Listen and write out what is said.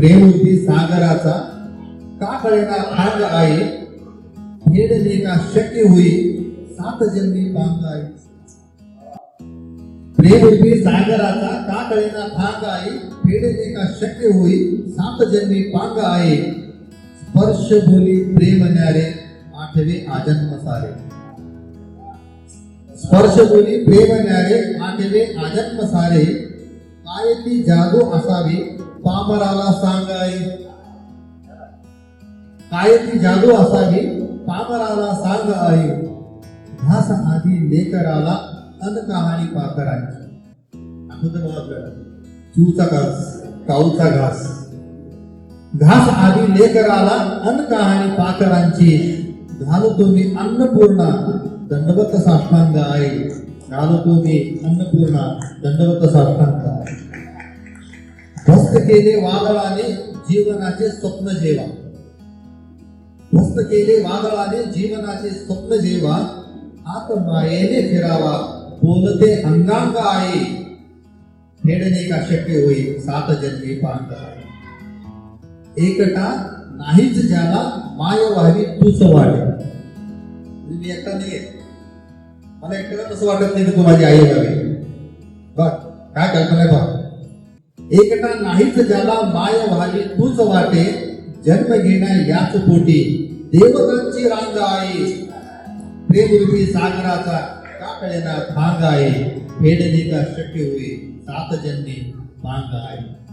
प्रेमरूपी सागराचा का कळेना भाग आहे? फेडणे का शक्य होई सात जन्मी बांध आहे. प्रेमरूपी सागराचा का कळेना भाग आहे? फेडणे का शक्य होई सात जन्मी पांग आहे. स्पर्श बोली प्रेम न्यारे आठवे आजन्म सारे. स्पर्श बोली प्रेम न्यारे आठवे आजन्म सारे. काय ती जादू असावी पामराला सांगाय काय ती जादू असावी पामराला सांग आहे घास आधी लेकराला अन कहाणी पाकरांची आहे बघा आपल्याला. चूचा घास काऊचा घास. घास आधी लेकराला अन कहाणी पाकरांची घालतो तुम्ही अन्नपूर्णा दंडवत साष्टांग आहे. घालतो तुम्ही अन्नपूर्णा दंडवत साष्टांग. केले वादळाने जीवनाचे स्वप्न जेवा. ध्वस्त केले वादळाने जीवनाचे स्वप्न जेवा. हात मायेने फिरावा. बोलते अंगांग आहे. फेडणे का शक्य होईल? सात जन्मी पांग एकटा नाहीच ज्याला माय व्हावी तूच वाटे मी एकटा नाही मला एकट्याला कसं वाटत नाही तू माझी आई व्हावी बघ काय कल्पना आहे बघ. एकटा नाहीच ज्याला माय व्हावी तूच वाटे जन्म घेण्या याच पोटी. देवतांची रांग आहे. प्रेमरूपी सागराचा का कळेना भांग आहे. फेडणे का शक्य होई सात जन्मी भांग आहे.